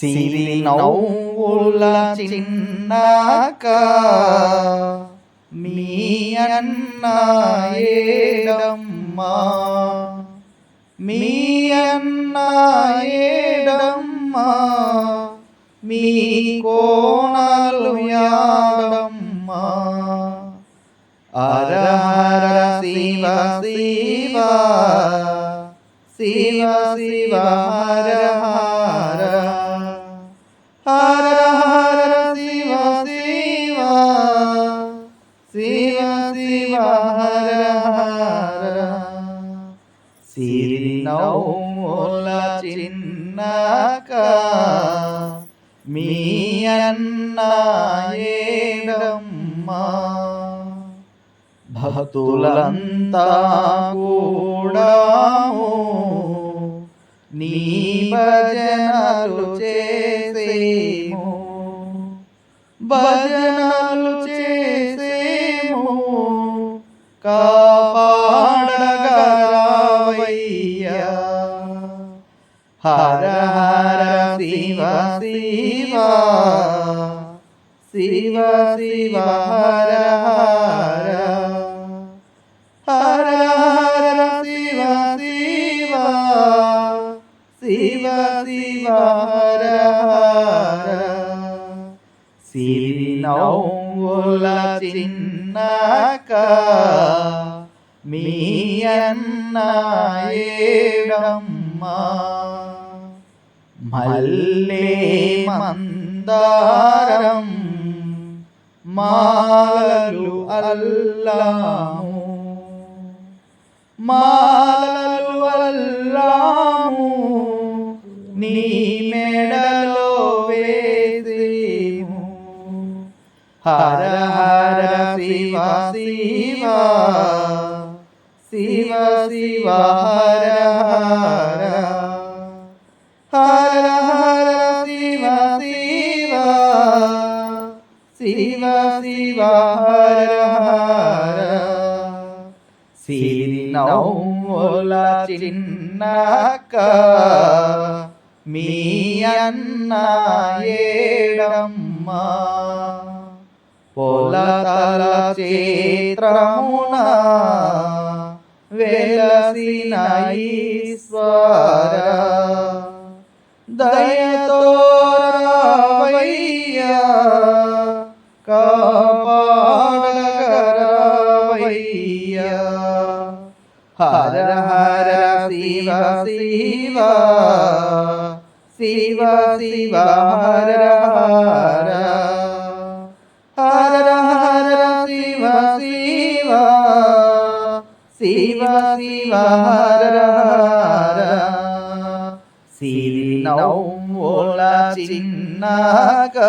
సిరి నవ్వుల చిన్నాక మీ అన్నాయేడమ్మా మీ అన్నాయేడమ్మా మీ కోణాలు యాడమ్మా. హర శివ శివ. శివ శివ హర హర. సిరినౌల నవ్వుల చిన్నక మీ అన్న ఏడమ్మా భక్తులంతా కూడా నీ భజనలు చేసేము. భజనలు కాపాడగరావయ్యా హర హర శివ శివ శివ. శివ. హర హర. హర హర శివ శివ. శివ శివ హర హర. సిరి నవ్వుల చిన్నక మీ అన్న ఏడమ్మా మల్లే మందారం మాలలు అల్లాము మాలలు అల్లాము నీ మెడలో వేసేము హర హర శివ హర హర హర హర శివ శివ శివ శివ హర హర చిన్నక మీ అన్న ఏడమ్మా పొలతల చేత్రమునా వెలసిన ఈశ్వర దయతో రావయ్యా కాపాడగరవయ్యా. హర హర శివ శివ శివ శివ హర హర. హర హర శివ శివ శివ శివ హర హర సిరి నవ్వుల చిన్నగా